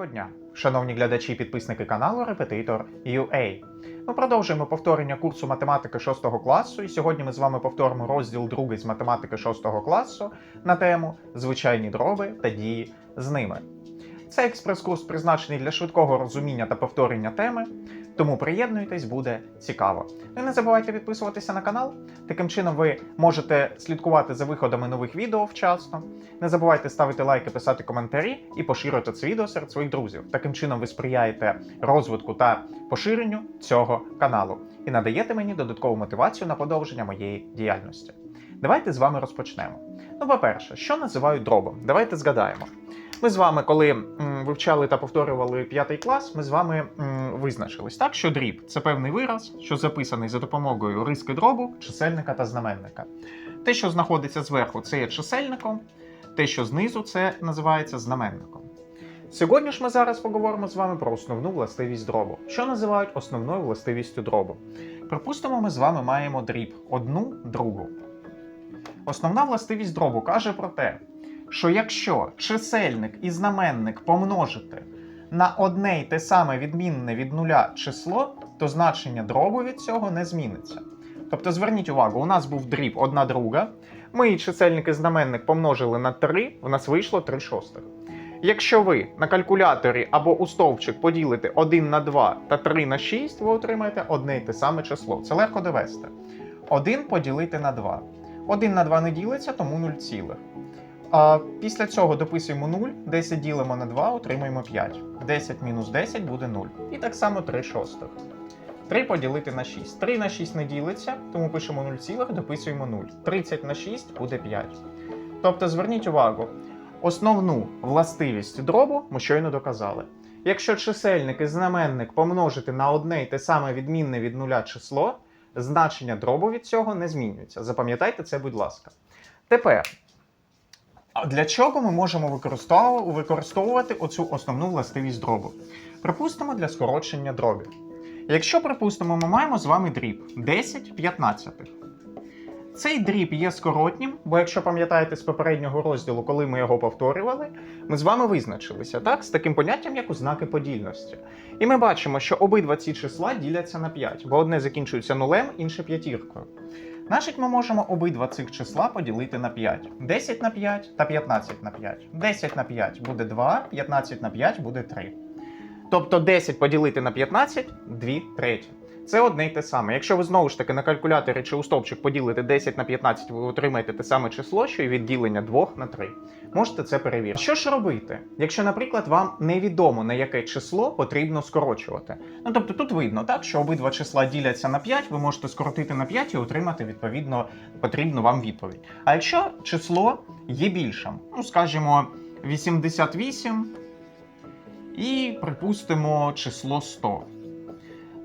Доброго дня, шановні глядачі і підписники каналу Репетитор UA. Ми продовжуємо повторення курсу математики 6 класу, і сьогодні ми з вами повторимо розділ 2 з математики 6 класу на тему звичайні дроби та дії з ними. Цей експрес-курс призначений для швидкого розуміння та повторення теми, тому приєднуйтесь, буде цікаво. Ну і не забувайте підписуватися на канал. Таким чином ви можете слідкувати за виходами нових відео вчасно. Не забувайте ставити лайки, писати коментарі і поширювати це відео серед своїх друзів. Таким чином ви сприяєте розвитку та поширенню цього каналу і надаєте мені додаткову мотивацію на подовження моєї діяльності. Давайте з вами розпочнемо. Ну, по-перше, що називають дробом? Давайте згадаємо. Ми з вами, коли вивчали та повторювали п'ятий клас, ми з вами визначились так, що дріб це певний вираз, що записаний за допомогою риски дробу, чисельника та знаменника. Те, що знаходиться зверху, це є чисельником, те, що знизу, це називається знаменником. Сьогодні ж ми зараз поговоримо з вами про основну властивість дробу. Що називають основною властивістю дробу? Припустимо, ми з вами маємо дріб одну другу. Основна властивість дробу каже про те, що якщо чисельник і знаменник помножити на одне й те саме відмінне від нуля число, то значення дробу від цього не зміниться. Тобто зверніть увагу, у нас був дріб одна друга. Ми чисельник і знаменник помножили на 3, в нас вийшло 3 шостих. Якщо ви на калькуляторі або у стовпчик поділите 1 на 2 та 3 на 6, ви отримаєте одне й те саме число. Це легко довести. 1 поділити на 2. 1 на 2 не ділиться, тому 0 цілих. А після цього дописуємо 0, 10 ділимо на 2, отримуємо 5. 10 мінус 10 буде 0. І так само 3 шостих. 3 поділити на 6. 3 на 6 не ділиться, тому пишемо 0 цілих, дописуємо 0. 30 на 6 буде 5. Тобто зверніть увагу, основну властивість дробу ми щойно доказали. Якщо чисельник і знаменник помножити на одне й те саме відмінне від нуля число, значення дробу від цього не змінюється. Запам'ятайте це, будь ласка. Тепер, а для чого ми можемо використовувати, оцю основну властивість дробу? Припустимо для скорочення дробів. Якщо, припустимо, ми маємо з вами дріб 10 п'ятнадцятих. Цей дріб є скоротнім, бо якщо пам'ятаєте з попереднього розділу, коли ми його повторювали, ми з вами визначилися так, з таким поняттям, як ознаки подільності. І ми бачимо, що обидва ці числа діляться на 5, бо одне закінчується нулем, інше п'ятіркою. Значить, ми можемо обидва цих числа поділити на 5. 10 на 5 та 15 на 5. 10 на 5 буде 2, 15 на 5 буде 3. Тобто 10 поділити на 15 2 треті. Це одне й те саме. Якщо ви знову ж таки на калькуляторі чи у стовпчик поділите 10 на 15, ви отримаєте те саме число, що і відділення 2 на 3. Можете це перевірити. Що ж робити, якщо, наприклад, вам невідомо на яке число потрібно скорочувати? Ну тобто тут видно, так, що обидва числа діляться на 5, ви можете скоротити на 5 і отримати відповідно потрібну вам відповідь. А якщо число є більшим, ну скажімо, 88 і припустимо число 100.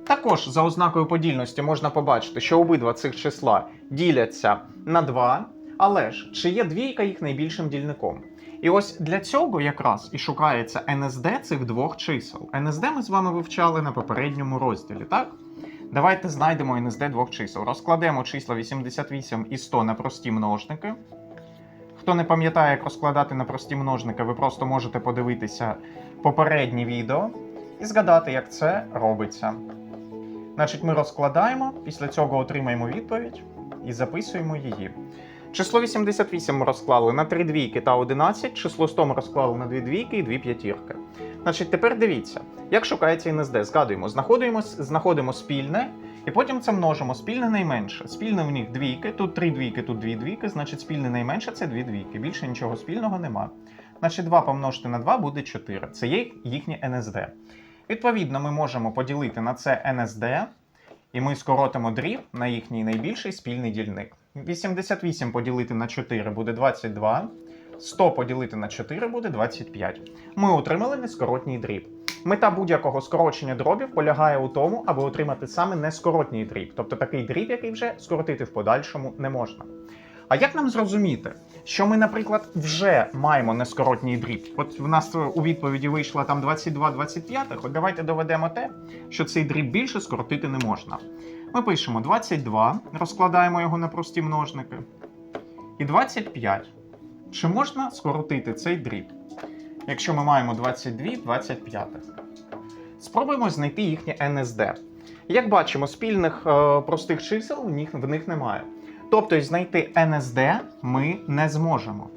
Також за ознакою подільності можна побачити, що обидва цих числа діляться на 2, але ж чи є двійка їх найбільшим дільником? І ось для цього якраз і шукається НСД цих двох чисел. НСД ми з вами вивчали на попередньому розділі, так? Давайте знайдемо НСД двох чисел. Розкладемо числа 88 і 100 на прості множники. Хто не пам'ятає, як розкладати на прості множники, ви просто можете подивитися попереднє відео і згадати, як це робиться. Значить, ми розкладаємо, після цього отримаємо відповідь і записуємо її. Число 88 ми розклали на 3 двійки та 11, число 100 ми розклали на 2 двійки і 2 п'ятірки. Значить, тепер дивіться, як шукається НСД. Згадуємо, знаходимо, спільне, і потім це множимо. Спільне найменше. Спільне в них двійки, тут 3 двійки, тут 2 двійки, значить спільне найменше це 2 двійки. Більше нічого спільного нема. Значить, 2 помножити на 2 буде 4. Це є їхнє НСД. Відповідно, ми можемо поділити на це НСД, і ми скоротимо дріб на їхній найбільший спільний дільник. 88 поділити на 4 буде 22. 100 поділити на 4 буде 25. Ми отримали нескоротній дріб. Мета будь-якого скорочення дробів полягає у тому, аби отримати саме нескоротній дріб, тобто такий дріб, який вже скоротити в подальшому не можна. А як нам зрозуміти, що ми, наприклад, вже маємо нескоротній дріб? От в нас у відповіді вийшло там 22 25, от давайте доведемо те, що цей дріб більше скоротити не можна. Ми пишемо 22, розкладаємо його на прості множники. І 25. Чи можна скоротити цей дріб? якщо ми маємо 22 25. Спробуємо знайти їхнє НСД. Як бачимо, спільних е, простих чисел в них, в них немає. Тобто знайти НСД ми не зможемо.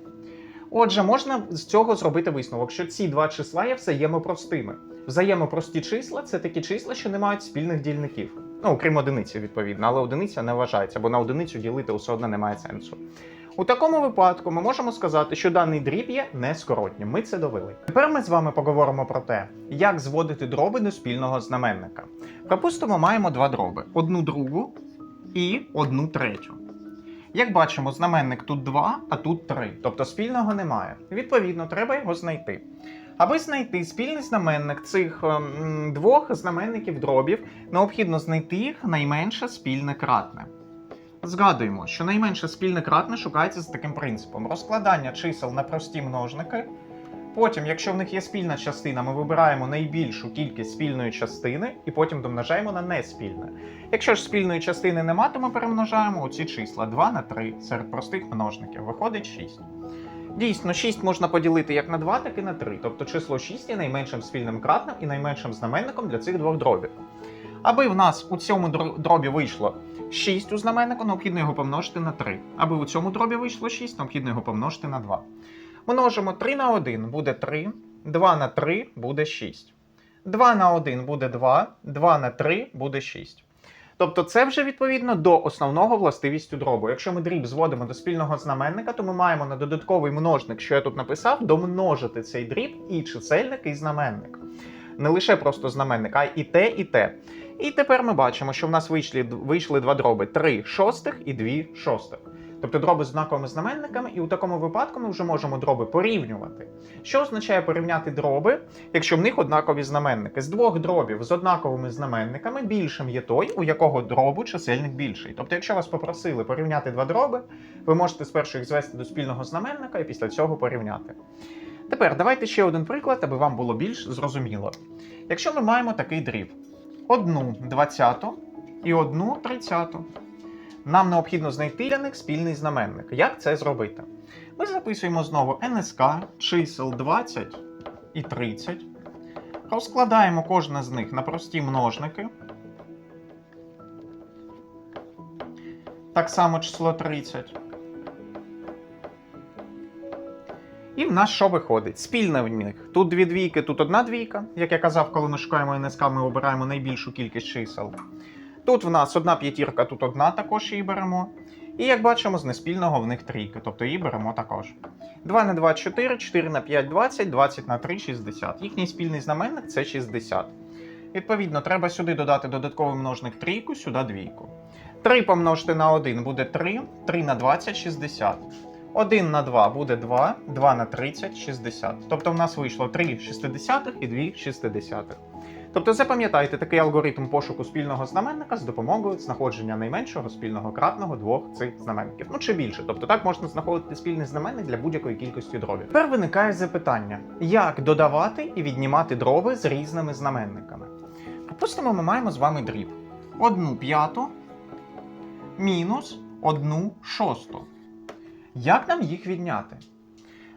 Отже, можна з цього зробити висновок, що ці два числа є взаємопростими. Взаємопрості числа це такі числа, що не мають спільних дільників. Ну, окрім одиниці, відповідно, але одиниця не вважається, бо на одиницю ділити все одно немає сенсу. У такому випадку ми можемо сказати, що даний дріб є нескоротнім. Ми це довели. Тепер ми з вами поговоримо про те, як зводити дроби до спільного знаменника. Припустимо, маємо два дроби: одну другу і одну третю. Як бачимо, знаменник тут 2, а тут 3, тобто спільного немає. Відповідно, треба його знайти. Аби знайти спільний знаменник цих ем, двох знаменників дробів, необхідно знайти їх найменше спільне кратне. Згадуємо, що найменше спільне кратне шукається за таким принципом: розкладання чисел на прості множники. Потім, якщо в них є спільна частина, ми вибираємо найбільшу кількість спільної частини і потім домножаємо на неспільне. Якщо ж спільної частини нема, то ми перемножаємо оці числа 2 на 3 серед простих множників. Виходить 6. Дійсно, 6 можна поділити як на 2, так і на 3. Тобто число 6 є найменшим спільним кратним і найменшим знаменником для цих двох дробів. Аби в нас у цьому дробі вийшло 6 у знаменнику, необхідно його помножити на 3. Аби у цьому дробі вийшло 6, необхідно його помножити на 2. Множимо 3 на 1 буде 3, 2 на 3 буде 6. 2 на 1 буде 2, 2 на 3 буде 6. Тобто це вже відповідно до основного властивістю дробу. Якщо ми дріб зводимо до спільного знаменника, то ми маємо на додатковий множник, що я тут написав, домножити цей дріб і чисельник, і знаменник. Не лише просто знаменник, а і те, і те. І тепер ми бачимо, що в нас вийшли, вийшли два дроби: 3 шостих і 2 шостих. Тобто дроби з однаковими знаменниками, і у такому випадку ми вже можемо дроби порівнювати. Що означає порівняти дроби, якщо в них однакові знаменники? З двох дробів з однаковими знаменниками більшим є той, у якого дробу чисельник більший. Тобто, якщо вас попросили порівняти два дроби, ви можете спершу їх звести до спільного знаменника і після цього порівняти. Тепер давайте ще один приклад, аби вам було більш зрозуміло. Якщо ми маємо такий дріб: одну двадцяту і одну тридцяту. Нам необхідно знайти для них спільний знаменник. Як це зробити? Ми записуємо знову НСК, чисел 20 і 30. Розкладаємо кожне з них на прості множники. Так само число 30. І в нас що виходить? Спільне в них. Тут дві двійки, тут одна двійка. Як я казав, коли ми шукаємо НСК, ми обираємо найбільшу кількість чисел. Тут в нас одна п'ятірка, тут одна також її беремо. І як бачимо, з неспільного в них трійки, тобто її беремо також. 2 на 2 4, 4 на 5 20, 20 на 3 60. Їхній спільний знаменник це 60. Відповідно, треба сюди додати додатковий множник трійку, сюди двійку. 3 помножити на 1 буде 3, 3 на 20 60. 1 на 2 буде 2, 2 на 30 60. Тобто в нас вийшло 3 шістдесятих і 2 шістдесятих. Тобто запам'ятайте такий алгоритм пошуку спільного знаменника з допомогою знаходження найменшого спільного кратного двох цих знаменників. Ну чи більше. Тобто так можна знаходити спільний знаменник для будь-якої кількості дробів. Тепер виникає запитання: як додавати і віднімати дроби з різними знаменниками? Припустимо, ми маємо з вами дріб: одну п'яту мінус одну шосту. Як нам їх відняти?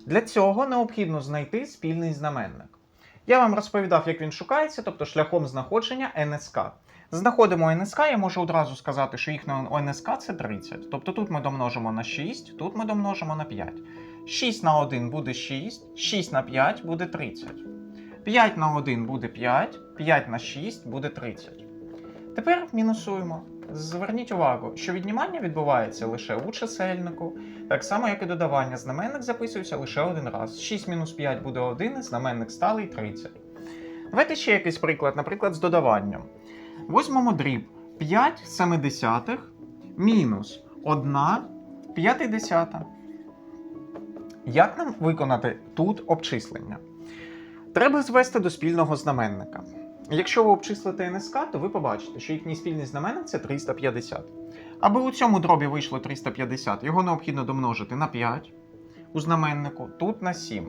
Для цього необхідно знайти спільний знаменник. Я вам розповідав, як він шукається, тобто шляхом знаходження НСК. Знаходимо НСК, я можу одразу сказати, що їхнє НСК це 30. Тобто тут ми домножимо на 6, тут ми домножимо на 5. 6 на 1 буде 6, 6 на 5 буде 30. 5 на 1 буде 5, 5 на 6 буде 30. Тепер мінусуємо. Зверніть увагу, що віднімання відбувається лише у чисельнику, так само, як і додавання. Знаменник записується лише один раз. 6 мінус 5 буде 1, знаменник сталий 30. Давайте ще якийсь приклад, наприклад, з додаванням. Возьмемо дріб 5 семидесятих мінус 1 п'ятидесята. Як нам виконати тут обчислення? Треба звести до спільного знаменника. Якщо ви обчислите НСК, то ви побачите, що їхній спільний знаменник це 350. Аби у цьому дробі вийшло 350, його необхідно домножити на 5 у знаменнику, тут на 7.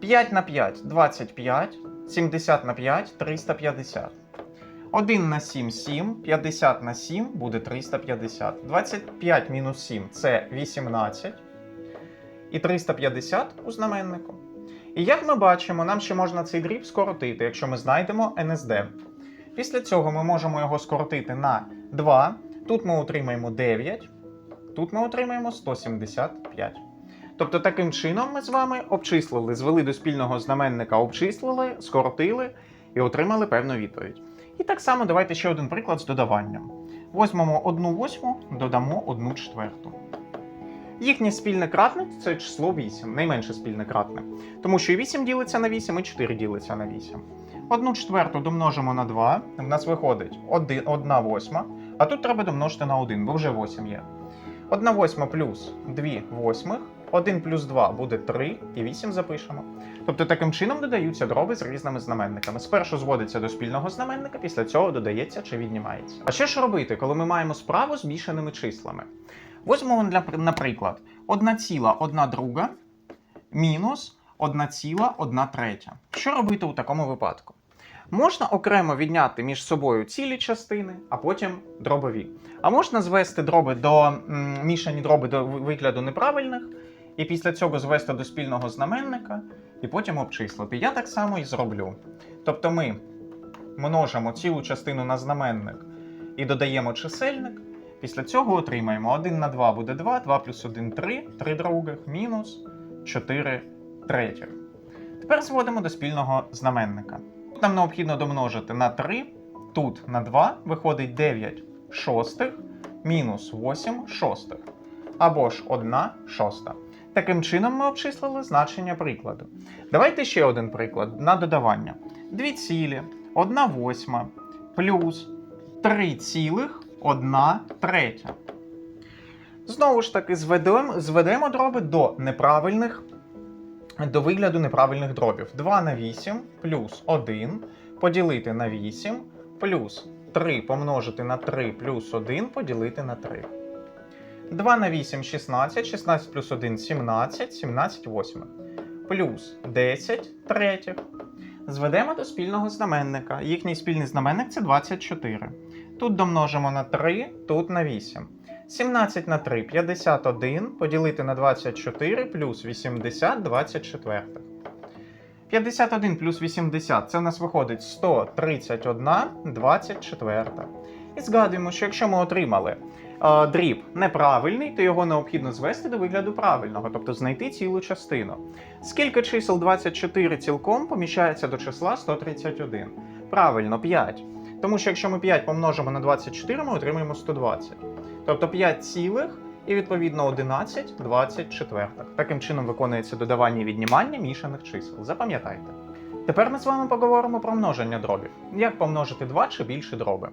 5 на 5 25, 70 на 5 350. 1 на 7 7, 50 на 7 буде 350. 25 мінус 7 це 18. І 350 у знаменнику. І як ми бачимо, нам ще можна цей дріб скоротити, якщо ми знайдемо NSD. Після цього ми можемо його скоротити на 2. Тут ми отримаємо 9, тут ми отримаємо 175. Тобто таким чином ми з вами обчислили, звели до спільного знаменника, обчислили, скоротили і отримали певну відповідь. І так само давайте ще один приклад з додаванням. Возьмемо 1 восьму, додамо 1 четверту. Їхнє спільне кратне це число 8, найменше спільне кратне. Тому що і 8 ділиться на 8, і 4 ділиться на 8. 1 четверту домножимо на 2, в нас виходить 1, 1 восьма, а тут треба домножити на 1, бо вже 8 є. 1 восьма плюс 2 восьмих, 1 плюс 2 буде 3, і 8 запишемо. Тобто таким чином додаються дроби з різними знаменниками. Спершу зводиться до спільного знаменника, після цього додається чи віднімається. А що ж робити, коли ми маємо справу з мішаними числами? Возьмемо, для, наприклад, 1,1 друга мінус 1,1 третя. Що робити у такому випадку? Можна окремо відняти між собою цілі частини, а потім дробові. А можна звести дроби до мішані дроби до вигляду неправильних, і після цього звести до спільного знаменника, і потім обчислити. Я так само і зроблю. Тобто ми множимо цілу частину на знаменник і додаємо чисельник. Після цього отримаємо 1 на 2 буде 2, 2 плюс 1 3, 3 других, мінус 4 третіх. Тепер зводимо до спільного знаменника. Тут нам необхідно домножити на 3, тут на 2 виходить 9 шостих, мінус 8 шостих. Або ж 1 шоста. Таким чином ми обчислили значення прикладу. Давайте ще один приклад на додавання. 2 цілі, 1 восьма, плюс 3 цілих 1 третя. Знову ж таки, зведемо, зведемо дроби до неправильних, до вигляду неправильних дробів. 2 на 8 плюс 1 поділити на 8 плюс 3 помножити на 3 плюс 1 поділити на 3. 2 на 8 16, 16 плюс 1 17, 17 восьмих. Плюс 10 третіх. Зведемо до спільного знаменника. Їхній спільний знаменник це 24. Тут домножимо на 3, тут на 8. 17 на 3 51 поділити на 24 плюс 80 24. 51 плюс 80 це в нас виходить 131 24. І згадуємо, що якщо ми отримали е, дріб неправильний, то його необхідно звести до вигляду правильного, тобто знайти цілу частину. Скільки чисел 24 цілком поміщається до числа 131? Правильно, 5. Тому що якщо ми 5 помножимо на 24, ми отримаємо 120. Тобто 5 цілих і відповідно 11 24. Таким чином виконується додавання і віднімання мішаних чисел. Запам'ятайте. Тепер ми з вами поговоримо про множення дробів. Як помножити 2 чи більше дроби.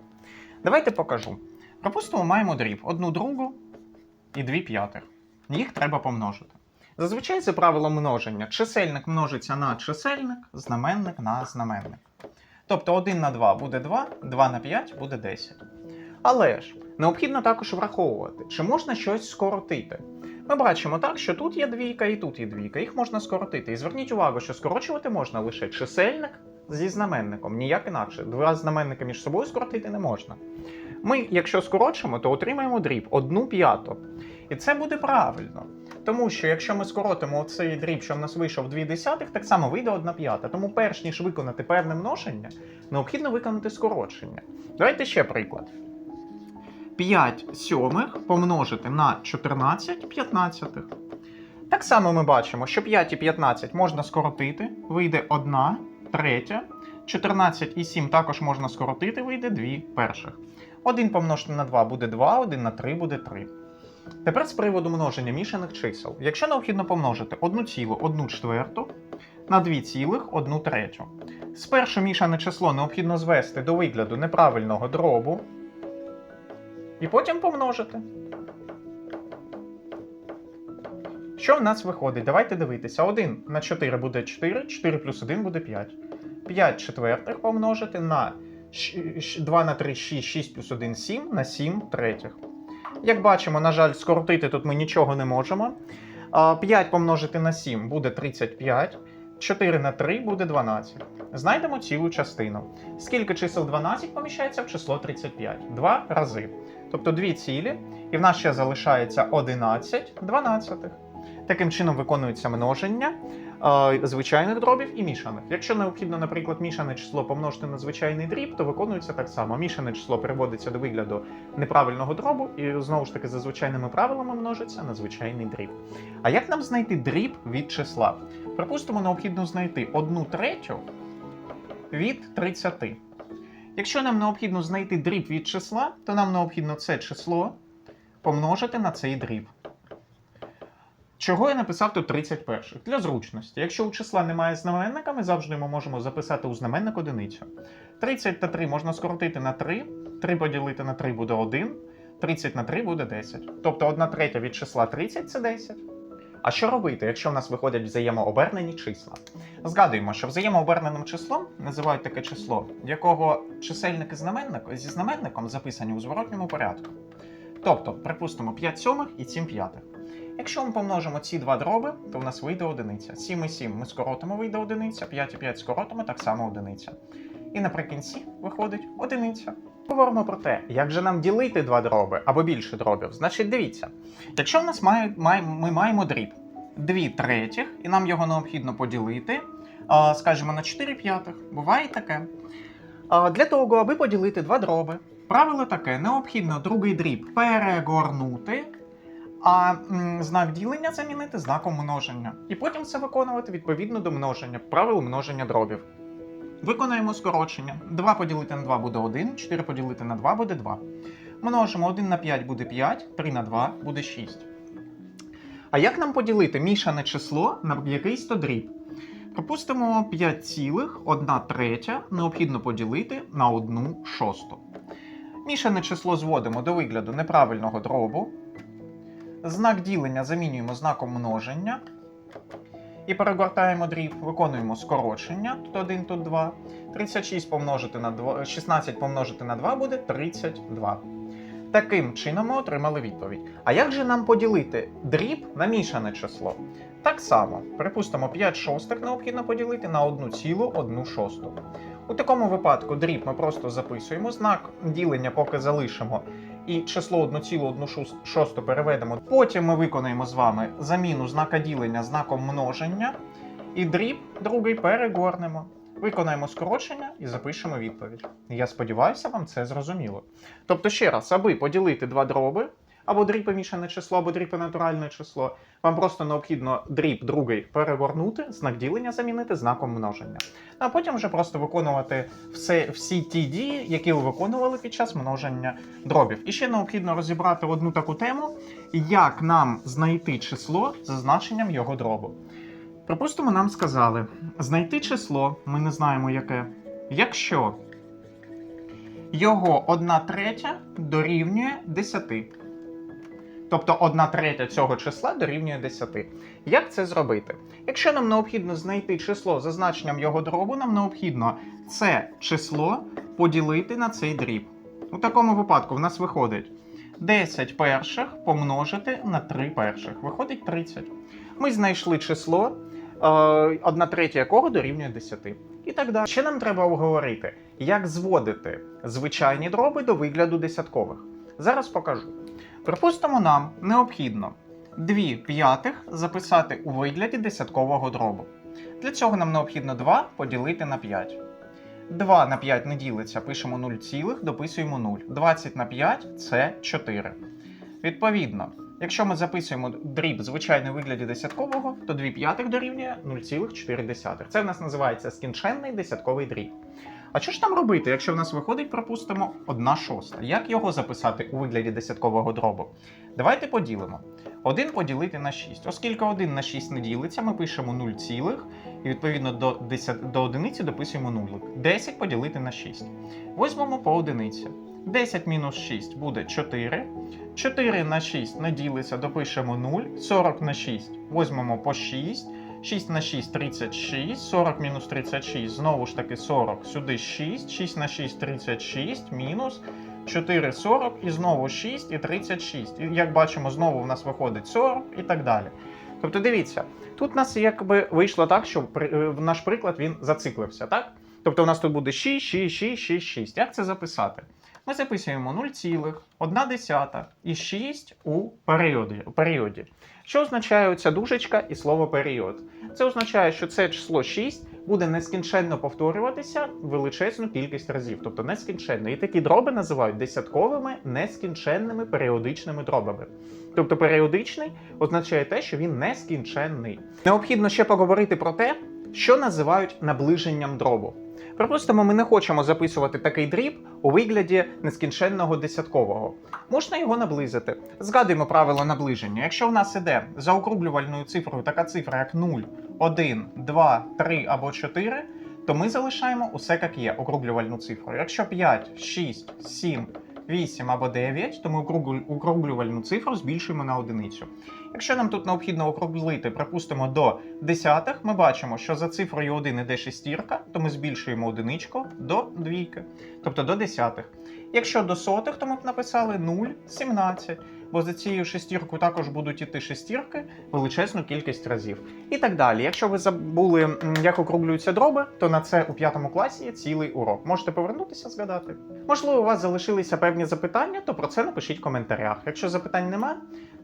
Давайте покажу. Припустимо, маємо дріб одну другу і дві п'ятих. Їх треба помножити. Зазвичай це правило множення. Чисельник множиться на чисельник, знаменник на знаменник. Тобто 1 на 2 буде 2, 2 на 5 буде 10. Але ж необхідно також враховувати, чи можна щось скоротити. Ми бачимо так, що тут є двійка і тут є двійка, їх можна скоротити. І зверніть увагу, що скорочувати можна лише чисельник зі знаменником, ніяк інакше. Два знаменника між собою скоротити не можна. Ми, якщо скорочимо, то отримаємо дріб 1 п'яту. І це буде правильно. Тому що якщо ми скоротимо цей дріб, що в нас вийшов 2 десятих, так само вийде 1 п'ята. Тому перш ніж виконати певне множення, необхідно виконати скорочення. Давайте ще приклад. 5 сьомих помножити на 14 п'ятнадцятих. Так само ми бачимо, що 5 і 15 можна скоротити, вийде 1 третя. 14 і 7 також можна скоротити, вийде 2 перших. 1 помножити на 2 буде 2, 1 на 3 буде 3. Тепер з приводу множення мішаних чисел. Якщо необхідно помножити 1 цілу 1 четверту на 2 цілих 1 третю. Спершу мішане число необхідно звести до вигляду неправильного дробу. І потім помножити. Що в нас виходить? Давайте дивитися. 1 на 4 буде 4, 4 плюс 1 буде 5. 5 четвертих помножити на 2 на 3 6, 6 плюс 1 7 на 7 третіх. Як бачимо, на жаль, скоротити тут ми нічого не можемо. 5 помножити на 7 буде 35. 4 на 3 буде 12. Знайдемо цілу частину. Скільки чисел 12 поміщається в число 35? Два рази. Тобто дві цілі, і в нас ще залишається 11 дванадцятих. Таким чином виконується множення. Звичайних дробів і мішаних. Якщо необхідно, наприклад, мішане число помножити на звичайний дріб, то виконується так само. Мішане число переводиться до вигляду неправильного дробу, і знову ж таки за звичайними правилами множиться на звичайний дріб. А як нам знайти дріб від числа? Припустимо, необхідно знайти одну третю від 30. Якщо нам необхідно знайти дріб від числа, то нам необхідно це число помножити на цей дріб. Чого я написав тут 31? Для зручності. Якщо у числа немає знаменника, ми завжди ми можемо записати у знаменник одиницю. 30 та 3 можна скоротити на 3, 3 поділити на 3 буде 1, 30 на 3 буде 10. Тобто 1 третя від числа 30 це 10. А що робити, якщо в нас виходять взаємообернені числа? Згадуємо, що взаємооберненим числом називають таке число, якого чисельник і знаменник зі знаменником записані у зворотньому порядку. Тобто, припустимо, 5 сьомих і 7 п'ятих. Якщо ми помножимо ці два дроби, то в нас вийде одиниця. 7 і 7 ми скоротимо, вийде одиниця, 5 і 5 скоротимо, так само одиниця. І наприкінці виходить одиниця. Говоримо про те, як же нам ділити два дроби або більше дробів. Значить, дивіться, якщо в нас має, має, ми маємо дріб 2 третіх, і нам його необхідно поділити, скажімо, на 4 п'ятих. Буває таке. Для того, аби поділити два дроби, правило таке: необхідно другий дріб перегорнути, а знак ділення замінити знаком множення. І потім це виконувати відповідно до множення, правил множення дробів. Виконаємо скорочення. 2 поділити на 2 буде 1, 4 поділити на 2 буде 2. Множимо 1 на 5 буде 5, 3 на 2 буде 6. А як нам поділити мішане число на якийсь то дріб? Припустимо, 5,1 третя необхідно поділити на 1 шосту. Мішане число зводимо до вигляду неправильного дробу. Знак ділення замінюємо знаком множення. І перегортаємо дріб, виконуємо скорочення. Тут 1, тут 2. 36 помножити на 2, 16 помножити на 2 буде 32. Таким чином ми отримали відповідь. А як же нам поділити дріб на мішане число? Так само, припустимо, 5 шостих необхідно поділити на 1,1 шосту. У такому випадку дріб ми просто записуємо, знак ділення поки залишимо, і число 1,1 шосту переведемо. Потім ми виконаємо з вами заміну знака ділення знаком множення, і дріб другий перегорнемо. Виконаємо скорочення і запишемо відповідь. Я сподіваюся, вам це зрозуміло. Тобто, ще раз, аби поділити два дроби, або дріб помішане число, або дріб натуральне число, вам просто необхідно дріб другий перевернути, знак ділення замінити знаком множення. А потім вже просто виконувати все, всі ті дії, які ви виконували під час множення дробів. І ще необхідно розібрати одну таку тему, як нам знайти число за значенням його дробу. Припустимо, нам сказали знайти число, ми не знаємо яке, якщо його 1 третя дорівнює 10. Тобто 1 третя цього числа дорівнює 10. Як це зробити? Якщо нам необхідно знайти число за значенням його дробу, нам необхідно це число поділити на цей дріб. У такому випадку в нас виходить 10 перших помножити на 3 перших. Виходить 30. Ми знайшли число, 1 третя якого дорівнює 10. І так далі. Ще нам треба обговорити, як зводити звичайні дроби до вигляду десяткових. Зараз покажу. Припустимо, нам необхідно 2 п'ятих записати у вигляді десяткового дробу. Для цього нам необхідно 2 поділити на 5. 2 на 5 не ділиться, пишемо 0, цілих, дописуємо 0. 20 на 5 це 4. Відповідно, якщо ми записуємо дріб звичайний вигляді десяткового, то 2 п'ятих дорівнює 0,4. Це в нас називається скінченний десятковий дріб. А що ж там робити, якщо в нас виходить, припустимо, 1 шоста? Як його записати у вигляді десяткового дробу? Давайте поділимо. 1 поділити на 6. Оскільки 1 на 6 не ділиться, ми пишемо 0, цілих, і відповідно до, 10, до одиниці дописуємо нулик. 10 поділити на 6. Візьмемо по одиниці. 10 мінус 6 буде 4. 4 на 6 не ділиться, допишемо 0. 40 на 6 візьмемо по 6. 6 на 6 36, 40 мінус 36, знову ж таки 40, сюди 6, 6 на 6 36, мінус 4 40 і знову 6 і 36. І як бачимо, знову в нас виходить 40 і так далі. Тобто дивіться, тут у нас якби вийшло так, що е, наш приклад він зациклився, так? Тобто у нас тут буде 6, 6, 6, 6, 6. Як це записати? ми записуємо 0,1 і 6 у періоді. у періоді. Що означає ця дужечка і слово період? Це означає, що це число 6 буде нескінченно повторюватися величезну кількість разів, тобто нескінченно. І такі дроби називають десятковими нескінченними періодичними дробами. Тобто періодичний означає те, що він нескінченний. Необхідно ще поговорити про те, що називають наближенням дробу. Припустимо, ми не хочемо записувати такий дріб у вигляді нескінченного десяткового. Можна його наблизити. Згадуємо правило наближення. Якщо в нас іде за округлювальною цифрою така цифра, як 0, 1, 2, 3 або 4, то ми залишаємо усе як є, округлювальну цифру. Якщо 5, 6, 7, 8 або 9, то ми округлю- округлювальну цифру збільшуємо на одиницю. Якщо нам тут необхідно округлити, припустимо, до десятих, ми бачимо, що за цифрою 1 іде шестірка, то ми збільшуємо одиничку до двійки, тобто до десятих. Якщо до сотих, то ми б написали 0, 17, бо за цією шестіркою також будуть іти шестірки величезну кількість разів. І так далі. Якщо ви забули, як округлюються дроби, то на це у п'ятому класі є цілий урок. Можете повернутися, згадати. Можливо, у вас залишилися певні запитання, то про це напишіть в коментарях. Якщо запитань нема,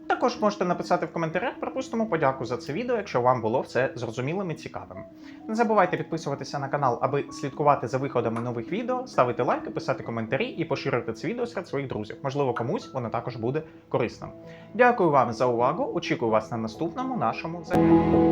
також можете написати в коментарях, припустимо, подяку за це відео, якщо вам було все зрозумілим і цікавим. Не забувайте підписуватися на канал, аби слідкувати за виходами нових відео, ставити лайки, писати коментарі і поширити це відео серед своїх друзів. Можливо, комусь воно також буде корисним. Дякую вам за увагу. Очікую вас на наступному нашому занятті.